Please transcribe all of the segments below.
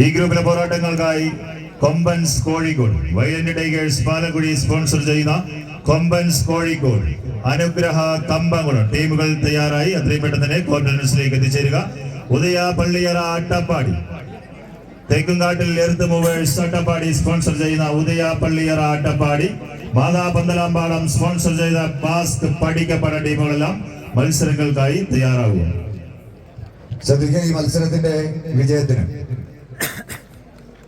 ഈ ഗ്രൂപ്പിലെ പോരാട്ടങ്ങൾക്കായി Kombans Kozhikode violent tigers Palakkudi sponsor ചെയ്യുന്ന കൊമ്പൻസ് കോഴിക്കോട് അനുഗ്രഹ കമ്പങ്ങളും ടീമുകൾ തയ്യാറായി അത്രയും പെട്ടെന്ന് തന്നെ കോൺഫിഡൻസിലേക്ക് എത്തിച്ചേരുക. Udaya Palliyara Attappadi. Thekkumkattil earth movers Attappadi sponsor ചെയ്യുന്ന ഉദയ പള്ളിയറ അട്ടപ്പാടി. മാതാ പന്തലാമ്പാളം സ്പോൺസർ ചെയ്ത ബാസ്ക് പഠിക്കപ്പെട്ട ടീമുകളെല്ലാം മത്സരങ്ങൾക്കായി തയ്യാറാകുക ശ്രദ്ധിക്കുക ഈ മത്സരത്തിന്റെ വിജയത്തിന്.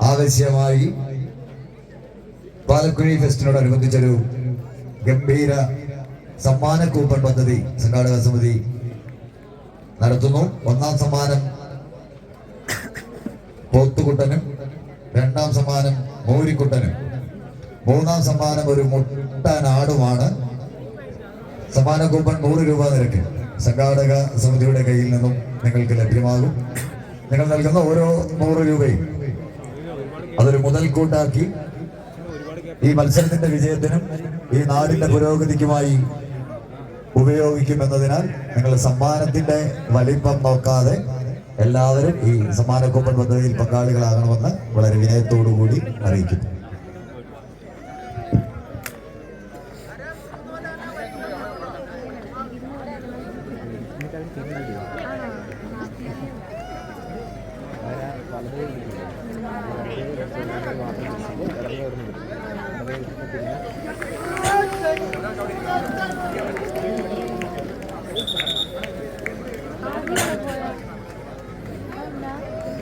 ആവശ്യമായി പാലക്കുഴി ഫെസ്റ്റിനോടനുബന്ധിച്ചൊരു ഗംഭീര സമ്മാന കൂപ്പൺ പദ്ധതി സംഘാടക സമിതി നടത്തുന്നു. ഒന്നാം സമ്മാനം പോത്തുകുട്ടനും രണ്ടാം സമ്മാനം മൗരിക്കുട്ടനും മൂന്നാം സമ്മാനം ഒരു മുട്ടനാടുമാണ്. സമ്മാന കൂപ്പൺ നൂറ് രൂപ നിരക്ക് സംഘാടക സമിതിയുടെ കയ്യിൽ നിന്നും നിങ്ങൾക്ക് ലഭ്യമാകും. നിങ്ങൾ നൽകുന്ന ഓരോ നൂറ് രൂപയും അതൊരു മുതൽക്കൂട്ടാക്കി ഈ മത്സരത്തിന്റെ വിജയത്തിനും ഈ നാടിന്റെ പുരോഗതിക്കുമായി ഉപയോഗിക്കുമെന്നതിനാൽ നിങ്ങൾ സമ്മാനത്തിന്റെ വലിപ്പം നോക്കാതെ എല്ലാവരും ഈ സമ്മാനക്കൂപ്പൻ പദ്ധതിയിൽ പങ്കാളികളാകണമെന്ന് വളരെ വിനയത്തോടു കൂടി അറിയിക്കുന്നു.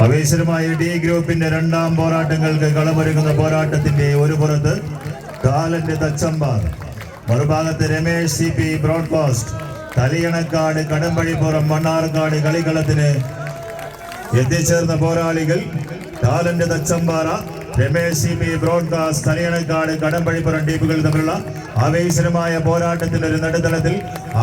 അവേശരമായ ഡി ഗ്രൂപ്പിന്റെ രണ്ടാം പോരാട്ടങ്ങൾക്ക് കളമൊരുങ്ങുന്ന പോരാട്ടത്തിന്റെ ഒരു പുറത്ത് കാലന്റെ തച്ചമ്പാർ. മറുഭാഗത്ത് Ramesh C P broadcast. Thalayanakkad Kadambazhipuram Mannarkkad കളികളത്തിന് എത്തിച്ചേർന്ന പോരാളികൾ talent Thachampara Ramesh C P broadcast Thalayanakkad Kadambazhipuram ടീമുകൾ തമ്മിലുള്ള ആവേശനമായ പോരാട്ടത്തിന്റെ ഒരു നടുത്തളത്തിൽ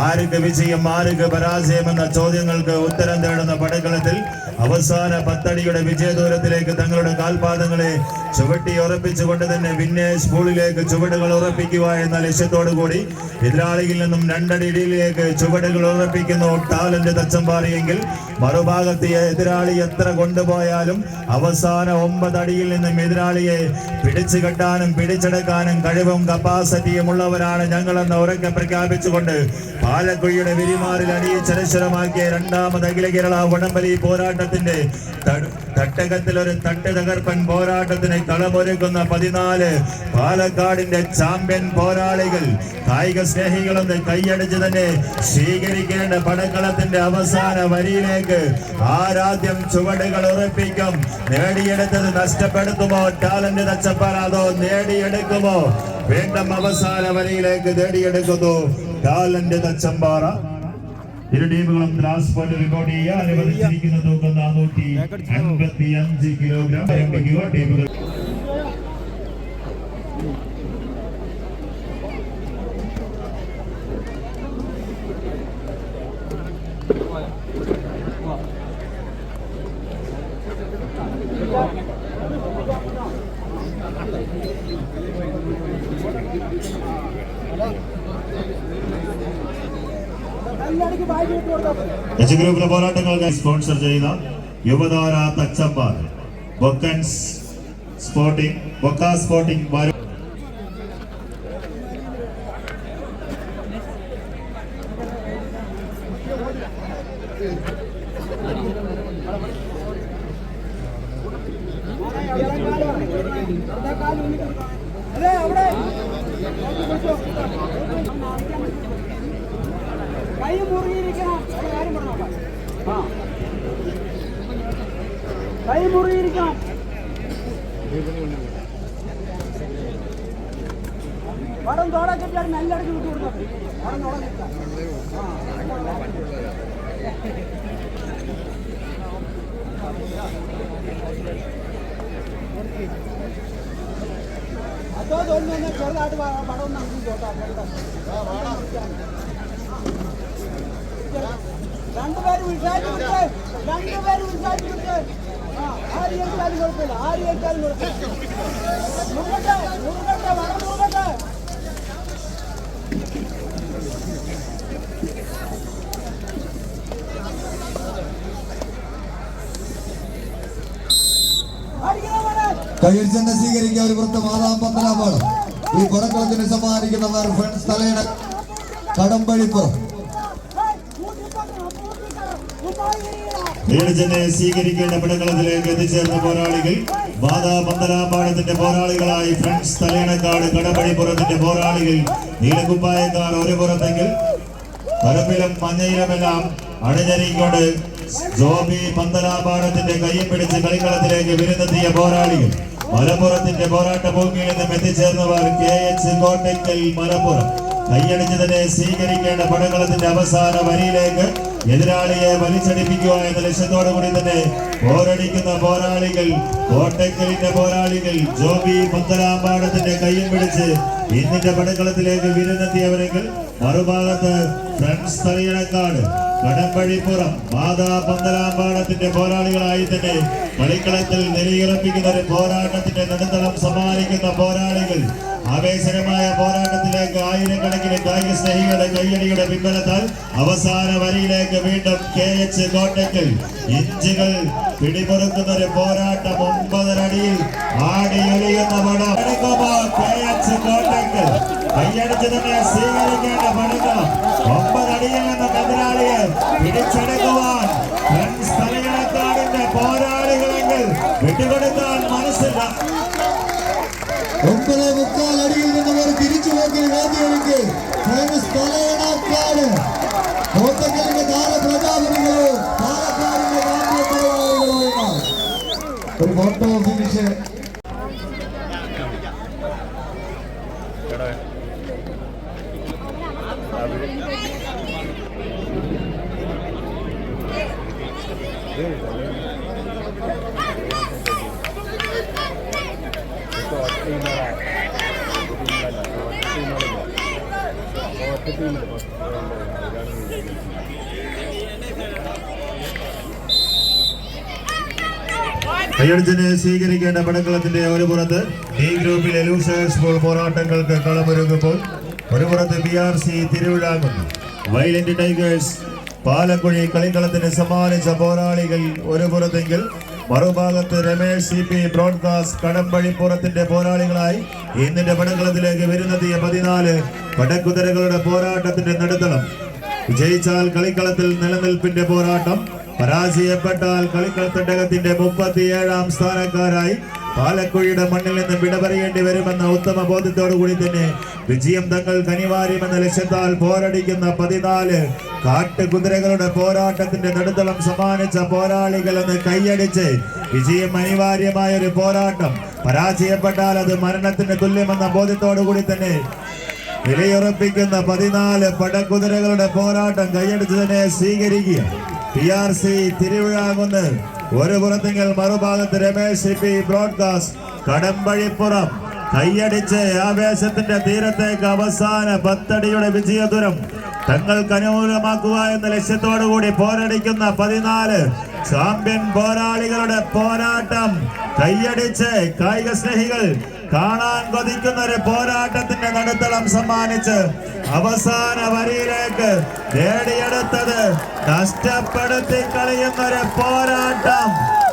ആർക്ക് വിജയം ആർക്ക് പരാജയം എന്ന ചോദ്യങ്ങൾക്ക് ഉത്തരം തേടുന്ന പടക്കളത്തിൽ അവസാന പത്തടിയുടെ വിജയദൂരത്തിലേക്ക് തങ്ങളുടെ കാൽപാദങ്ങളെ ചുവട്ടി ഉറപ്പിച്ചുകൊണ്ട് തന്നെ വിന്നേഴ്സ് പൂളിലേക്ക് ചുവടുകൾ ഉറപ്പിക്കുക എന്ന ലക്ഷ്യത്തോടു കൂടി എതിരാളിയിൽ നിന്നും രണ്ടടി ഇടയിലേക്ക് ചുവടുകൾ ഉറപ്പിക്കുന്നു ടാലന്റ് തച്ചമ്പാറിയെങ്കിൽ മറുഭാഗത്ത് എതിരാളി എത്ര കൊണ്ടുപോയാലും അവസാന ഒമ്പതടിയിൽ നിന്നും എതിരാളിയെ പിടിച്ചു കെട്ടാനും പിടിച്ചെടുക്കാനും കഴിവും കപ്പാസിറ്റിയും ഉള്ളവരാണ് ഞങ്ങളെന്ന് ഉറക്കെ പ്രഖ്യാപിച്ചുകൊണ്ട് പാലക്കുഴിയുടെ വിരിമാറിൽ അണിയിച്ചരശ്വരമാക്കിയ രണ്ടാമത് അഖില കേരള വടംവലി പോരാട്ടത്തിന്റെ തട്ടകത്തിൽ ഒരു തട്ട് തകർപ്പൻ പോരാട്ടത്തിന് കളമൊരുക്കുന്ന പതിനാല് പാലക്കാടിന്റെ ചാമ്പ്യൻ പോരാളികൾ. കായിക സ്നേഹികളൊന്ന് കൈയടിച്ച് തന്നെ സ്വീകരിക്കേണ്ട പടക്കളത്തിന്റെ അവസാന വരിയിലേക്ക് ആരാദ്യം ചുവടുകൾ ഉറപ്പിക്കും. നേടിയെടുത്തത് നഷ്ടപ്പെടുത്തുമോ? ടാലന്റ് തച്ചപ്പാൽ അതോ നേടിയെടുക്കുമോ? വീണ്ടും അവസാന വരിയിലേക്ക് നേടിയെടുക്കുന്നു. ടാലന്റ് തച്ചമ്പാറ. ഇരു ടീമുകളും ട്രാൻസ്പോർട്ട് റിപ്പോർട്ട് ചെയ്യുക അനുവദിച്ചിരിക്കുന്ന തൂക്കം നാനൂറ്റി അൻപത്തി അഞ്ച് കിലോഗ്രാം ടീമുകൾ എച്ച് ഗ്രൂപ്പിലെ പോരാട്ടങ്ങൾക്കായി സ്പോൺസർ ചെയ്ത യുവതാര തച്ചമ്പാർ ബൊക്കൻസ് സ്പോർട്ടിംഗ് ബൊക്ക സ്പോർട്ടിംഗ് വാര- അതെ അവിടെ കൈ മുറുകിയിരിക്കണം ഒരു കാര്യം പറഞ്ഞോക്കാം ആ കൈ മുറിയിരിക്കണം. വടം തോടെ നല്ല നെല്ലടച്ച് വിട്ടു കൊടുത്താൽ മതി. വടം തോടെ അതോ തോന്നുന്നു ചെറുതായിട്ട് പടം ഒന്ന് അങ്ങ് ചോട്ടാ. ആര് അടിക്കണം സ്വീകരിക്കുക ഒരു വൃത്ത മാതാം പന്ത്രാമാണ് ഈ പുറക്കളത്തിന് സമ്മാനിക്കുന്നവർ ഫ്രണ്ട്സ് തലയുടെ കടമ്പഴിപ്പുറം ധീരജനെ സ്വീകരിക്കേണ്ട പിടകളത്തിലേക്ക് എത്തിച്ചേർന്ന പോരാളികൾ വാദാ പന്തലാമ്പാടത്തിന്റെ പോരാളികളായി ഫ്രണ്ട്സ് തലേണക്കാട് കടമ്പഴിപ്പുറത്തിന്റെ പോരാളികൾ നീലകുപ്പായക്കാർ ഒരു പുറത്തെങ്കിൽ കറുപ്പിലും മഞ്ഞയിലുമെല്ലാം അണിഞ്ഞരിക്കൊണ്ട് ജോബി പന്തലാമ്പാടത്തിന്റെ കയ്യും പിടിച്ച് കളിക്കളത്തിലേക്ക് വിരുന്നെത്തിയ പോരാളികൾ മലപ്പുറത്തിന്റെ പോരാട്ട ഭൂമിയിൽ നിന്നും എത്തിച്ചേർന്നവർ കെ എച്ച് കോട്ടയ്ക്കൽ മലപ്പുറം. കൈയടിച്ചതിനെ സ്വീകരിക്കേണ്ട പടകളത്തിന്റെ അവസാന വരിയിലേക്ക് എതിരാളിയെ വലിച്ചടിപ്പിക്കുക എന്ന ലക്ഷ്യത്തോടു കൂടി തന്നെ പോരടിക്കുന്ന പോരാളികൾ കോട്ടക്കലിന്റെ പോരാളികൾ ജോബി മുത്തലാമ്പാടത്തിന്റെ കയ്യും പിടിച്ച് ഇന്നിന്റെ പടക്കളത്തിലേക്ക് വിരുന്നെത്തിയവരെങ്കിൽ മറുഭാഗത്ത് ഫ്രണ്ട്സ് തലയിണക്കാട് കടമ്പഴിപ്പുറം മാതാ പന്തലാമ്പാടത്തിന്റെ പോരാളികളായി തന്നെ കളിക്കളത്തിൽ നിലയുറപ്പിക്കുന്ന ഒരു പോരാട്ടത്തിന്റെ നടുത്തളം സമ്മാനിക്കുന്ന പോരാളികൾ ആവേശകരമായ പോരാട്ടത്തിലേക്ക് ആയിരക്കണക്കിന് കായിക സ്നേഹികളുടെ കയ്യടിയുടെ പിൻബലത്താൽ അവസാന വരിയിലേക്ക് വീണ്ടും കെ എച്ച് കോട്ടക്കൽ ഇഞ്ചുകൾ പിടിമുറുക്കുന്ന ഒരു പോരാട്ടം ഒമ്പതരടിയിൽ ആടിയൊലിയുന്ന പടം എടുക്കുമ്പോൾ കെ എച്ച് കോട്ടക്കൽ കൈയടിച്ച് തന്നെ സ്വീകരിക്കേണ്ട പടക്കം ഒമ്പതടിയിൽ നിന്ന് എതിരാളിയെ പിടിച്ചെടുക്കുവാൻ ഫ്രണ്ട്സ് തലയിണക്കാടിന്റെ പോരാളികളെങ്കിൽ വിട്ടുകൊടുക്കാൻ മനസ്സില്ല ഒമ്പത് മുക്കാൽ അടിയിൽ നിന്നവർ തിരിച്ചു പോക്കിൽ വേദിയൊരുക്കി ഫേമസ് തലയണക്കാട് കോട്ടക്കലിന്റെ താര പ്രജാപതികളോ പാലക്കാടിന്റെ ഗാന്ധിയ പടയാളികളോ ഒരു ഫോട്ടോ ഫിനിഷ് ഒറ്റ ടീമില്ല കയ്യടിച്ചിനെ സ്വീകരിക്കേണ്ട പടക്കളത്തിന്റെ ഒരു പുറത്ത് ഈ ഗ്രൂപ്പിലെ ബോൾ പോരാട്ടങ്ങൾക്ക് കളമൊരുങ്ങുമ്പോൾ ഒരു പുറത്ത് ബി ആർ സി തിരുവിഴാകുന്നു. വയലന്റ് ടൈഗേഴ്സ് പാലക്കുഴി കളിക്കളത്തിന് സമ്മാനിച്ച പോരാളികൾ ഒരു പുറത്തെങ്കിൽ മറുഭാഗത്ത് രമേശ് സി പി ബ്രോഡ്കാസ്റ്റ് കടമ്പഴിപ്പുറത്തിന്റെ പോരാളികളായി ഇന്നിന്റെ പടക്കളത്തിലേക്ക് വരുന്നെത്തിയ പതിനാല് പടക്കുതിരകളുടെ പോരാട്ടത്തിന്റെ നടുത്തളം. വിജയിച്ചാൽ കളിക്കളത്തിൽ നിലനിൽപ്പിന്റെ പോരാട്ടം. പരാജയപ്പെട്ടാൽ കളിക്കളത്തിന്റെ മുപ്പത്തിയേഴാം സ്ഥാനക്കാരായി പാലക്കുഴിയുടെ മണ്ണിൽ നിന്ന് വിട പറയേണ്ടി വരുമെന്ന ഉത്തമ ബോധ്യത്തോടു കൂടി തന്നെ വിജയം തങ്ങൾക്ക് അനിവാര്യമെന്ന ലക്ഷ്യത്താൽ പോരടിക്കുന്ന പതിനാല് കാട്ടുകുതിരകളുടെ പോരാട്ടത്തിന്റെ നടുത്തളം സമ്മാനിച്ച പോരാളികൾ എന്ന് കൈയടിച്ച് വിജയം അനിവാര്യമായ ഒരു പോരാട്ടം. പരാജയപ്പെട്ടാൽ അത് മരണത്തിന് തുല്യമെന്ന ബോധ്യത്തോടു കൂടി തന്നെ നിലയുറപ്പിക്കുന്ന പതിനാല് പടക്കുതിരകളുടെ പോരാട്ടം കൈയടിച്ചതിനെ സ്വീകരിക്കുക. പി ആർ സി തിരുവിഴാകുന്ന് ഒരു പുറത്തെങ്കിൽ മറുഭാഗത്ത് രമേശ് പി ബ്രോഡ്കാസ്റ്റ്. കടമ്പഴിപ്പുറം കൈയടിച്ച് ആവേശത്തിന്റെ തീരത്തേക്ക് അവസാന പത്തടിയുടെ വിജയദുരം. തങ്ങൾക്ക് അനുകൂലമാക്കുക എന്ന ലക്ഷ്യത്തോടു കൂടി പോരടിക്കുന്ന പതിനാല് ചാമ്പ്യൻ പോരാളികളുടെ പോരാട്ടം. കൈയടിച്ച് കായിക സ്നേഹികൾ കാണാൻ കൊതിക്കുന്ന ഒരു പോരാട്ടത്തിന്റെ നടുത്തളം സമ്മാനിച്ച് അവസാന വരിയിലേക്ക് നേടിയെടുത്തത് കഷ്ടപ്പെടുത്തി കളിയുന്ന ഒരു പോരാട്ടം.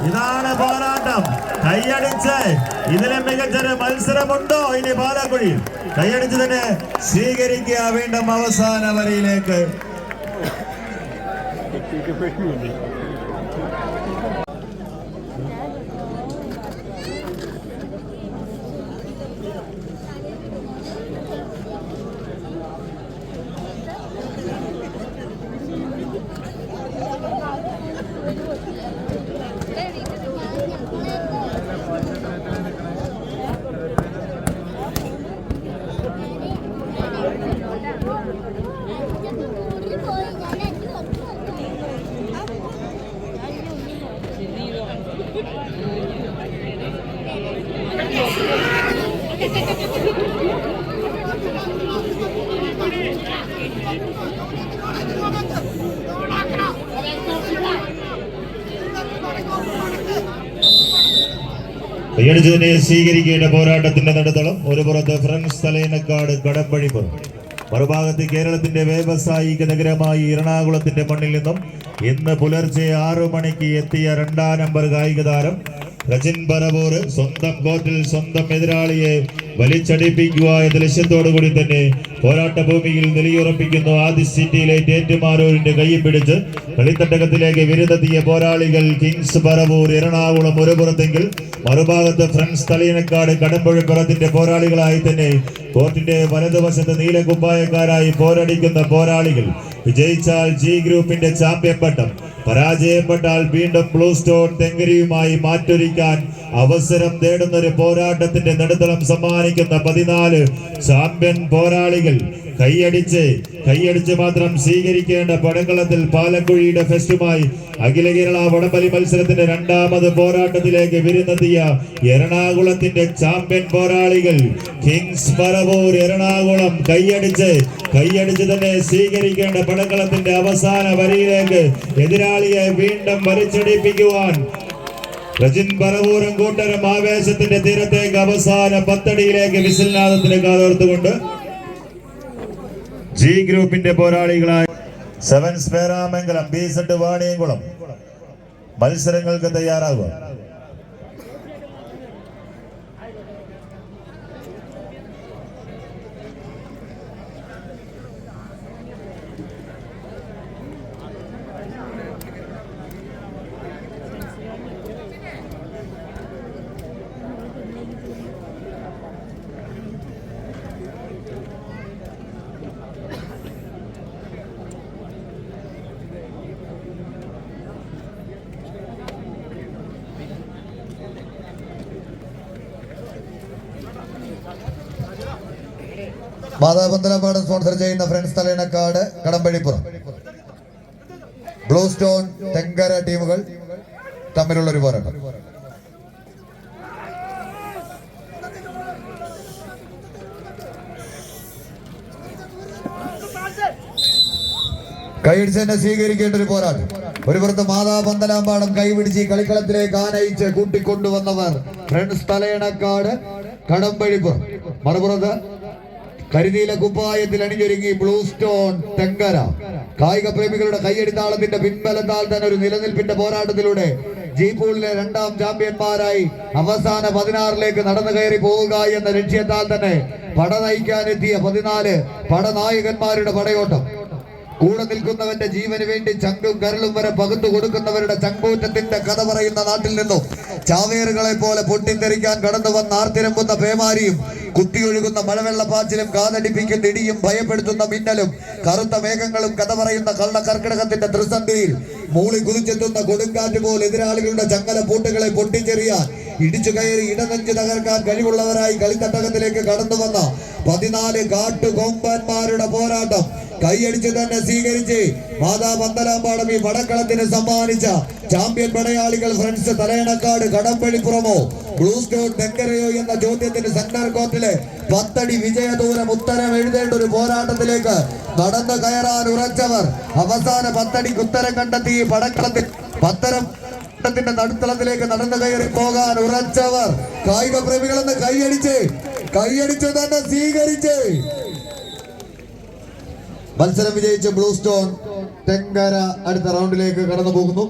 ഇതാണ് പോരാട്ടം. കൈയടിച്ച് ഇതിലും മികച്ചൊരു മത്സരമുണ്ടോ ഇനി പാലക്കുഴി? തന്നെ സ്വീകരിക്കുക വീണ്ടും അവസാന വരിയിലേക്ക്. കൈയടിച്ചതിനെ സ്വീകരിക്കേണ്ട പോരാട്ടത്തിന്റെ നടുത്തളം. ഒരു പുറത്ത് ഫ്രണ്ട്സ് തലേനക്കാട് കടമ്പഴിപ്പുറം മറുഭാഗത്ത് കേരളത്തിന്റെ വ്യാവസായിക നഗരമായി എറണാകുളത്തിന്റെ മണ്ണിൽ നിന്നും ഇന്ന് പുലർച്ചെ ആറു മണിക്ക് എത്തിയ രണ്ടാം നമ്പർ കായിക താരം രജിൻ ബറവൂർ സ്വന്തം കോർട്ടിൽ സ്വന്തം എതിരാളിയെ വലിച്ചടിപ്പിക്കുക എന്ന ലക്ഷ്യത്തോടു കൂടി തന്നെ പോരാട്ട ഭൂമിയിൽ നിലയുറപ്പിക്കുന്നു. ആദ്യ സിറ്റിയിലെ ഏറ്റുമാരൂരിന്റെ കൈയും പിടിച്ച് കളിത്തട്ടകത്തിലേക്ക് വിരുതെത്തിയ പോരാളികൾ കിങ്സ് ബറവൂർ എറണാകുളം ഒരു പുറത്തെങ്കിൽ മറുഭാഗത്ത് ഫ്രണ്ട്സ് തളിയനക്കാട് കടമ്പുഴപ്പുറത്തിന്റെ പോരാളികളായി തന്നെ കോർട്ടിന്റെ വലതുവശത്ത് നീലകുമ്പായക്കാരായി പോരടിക്കുന്ന പോരാളികൾ വിജയിച്ചാൽ ജി ഗ്രൂപ്പിന്റെ ചാമ്പ്യൻ പട്ടം. പരാജയപ്പെട്ടാൽ വീണ്ടും ബ്ലൂ സ്റ്റോൺ തെങ്കരിയുമായി മാറ്റൊരുക്കാൻ അവസരം തേടുന്ന ഒരു പോരാട്ടത്തിന്റെ നടുത്തളം സമ്മാനിക്കുന്ന പതിനാല് ചാമ്പ്യൻ പോരാളികൾ കൈയടിച്ച് കൈയടിച്ച് മാത്രം സ്വീകരിക്കേണ്ട പടങ്കളത്തിൽ പാലക്കുഴിയുടെ ഫെസ്റ്റുമായി അഖില കേരള വടംവലി മത്സരത്തിന്റെ രണ്ടാമത് പോരാട്ടത്തിലേക്ക് വിരുന്നെത്തിയ എറണാകുളത്തിന്റെ ചാമ്പ്യൻ പോരാളികൾ കിങ്സ് പറവൂർ എറണാകുളം കൈയടിച്ച് കൈയടിച്ച് തന്നെ സ്വീകരിക്കേണ്ട പടങ്കളത്തിന്റെ അവസാന വരിയിലേക്ക് എതിരാളിയെ വീണ്ടും വലിച്ചടിപ്പിക്കുവാൻ രജിൻ പറവൂരും കൂട്ടരും ആവേശത്തിന്റെ തീരത്തേക്ക് അവസാന പത്തടിയിലേക്ക് വിസിൽനാഥത്തിന് കാതോർത്തുകൊണ്ട് ജി ഗ്രൂപ്പിന്റെ പോരാളികളായ sevens Peramangalam B Z Vaniyamkulam. മത്സരങ്ങൾക്ക് തയ്യാറാകുക. മാതാപന്തലപാട് സ്പോൺസർ ചെയ്യുന്ന friends Thalayanakkad Kadambazhipuram. Blue stone Thenkara ടീമുകൾ തമ്മിലുള്ള ഒരു പോരാട്ടം. കൈയടിച്ചതിനെ സ്വീകരിക്കേണ്ട ഒരു പോരാട്ടം. ഒരു പുറത്ത് മാതാ പന്തലാമ്പാടം കൈപിടിച്ച് കളിക്കളത്തിലേക്ക് ആനയിച്ച് കൂട്ടിക്കൊണ്ടുവന്നവർ ഫ്രണ്ട്സ് തലയണക്കാട് കടമ്പഴിപ്പുറം. മറുപുറത്ത് കരിനീല കുപ്പായത്തിൽ അണിഞ്ഞൊരുങ്ങി ബ്ലൂ സ്റ്റോൺ തെങ്കര. കായിക പ്രേമികളുടെ കൈയടിത്താളത്തിന്റെ പിൻബലത്താൽ തന്നെ ഒരു നിലനിൽപ്പിന്റെ പോരാട്ടത്തിലൂടെ ജീപൂളിലെ രണ്ടാം ചാമ്പ്യന്മാരായി അവസാന പതിനാറിലേക്ക് നടന്നു കയറി പോവുക എന്ന ലക്ഷ്യത്താൽ തന്നെ പട നയിക്കാനെത്തിയ പതിനാല് പടനായകന്മാരുടെ പടയോട്ടം. കൂടെ നിൽക്കുന്നവന്റെ ജീവന് വേണ്ടി ചങ്കും കരളും വരെ പകുത്തു കൊടുക്കുന്നവരുടെ ചങ്കൂറ്റത്തിന്റെ കഥ പറയുന്ന നാട്ടിൽ നിന്നും ചാവേറുകളെ പോലെ പൊട്ടിത്തെറിക്കാൻ കടന്നു വന്ന ആർത്തിരമ്പുന്ന പേമാരിയും കുത്തിയൊഴുകുന്ന മഴവെള്ളപ്പാച്ചിലും കാതടിപ്പിക്കുന്ന ഇടിയും ഭയപ്പെടുത്തുന്ന മിന്നലും കറുത്ത മേഘങ്ങളും കഥ പറയുന്ന കള്ള കർക്കിടകത്തിന്റെ ത്രിസന്ധിയിൽ മൂളി കുതിച്ചെത്തുന്ന കൊടുങ്കാറ്റ് പോലെ എതിരാളികളുടെ ചങ്ങല പൂട്ടുകളെ പൊട്ടിച്ചെറിയാൻ ഇടിച്ചു കയറി ഇടനെഞ്ച് തകർക്കാൻ കഴിവുള്ളവരായി കളിത്തട്ടകത്തിലേക്ക് കടന്നു വന്ന പതിനാല് കാട്ടുകൊമ്പന്മാരുടെ പോരാട്ടം കൈയടിച്ച് തന്നെ സ്വീകരിച്ച് മാതാ പന്തലാമ്പാടം ഈ വടക്കളത്തിന് സമ്മാനിച്ച ചാമ്പ്യൻ പടയാളികൾ ഫ്രണ്ട്സ് തലയണക്കാട് കടമ്പഴിപ്പുറമോ ബ്ലൂ സ്റ്റോൺ തെങ്കരയോ എന്ന ചോദ്യത്തിന് സെന്റർ കോർട്ടിലെ പത്തടി വിജയദൂരം ഉത്തരം എഴുതേണ്ട ഒരു പോരാട്ടത്തിലേക്ക് നടന്നു കയറാൻ ഉറച്ചവർ അവസാന പത്തടിക്ക് ഉത്തരം കണ്ടെത്തി ഈ പടക്കളത്തിൽ പത്തരം നടുത്തളത്തിലേക്ക് നടന്നു കയറി പോകാൻ ഉറച്ചവർ കായിക പ്രേമികളെന്ന് കൈയടിച്ച് കൈയടിച്ചു തന്നെ സ്വീകരിച്ച്. മത്സരം വിജയിച്ച ബ്ലൂ സ്റ്റോൺ തെങ്കര അടുത്ത റൗണ്ടിലേക്ക് കടന്നു പോകുന്നു.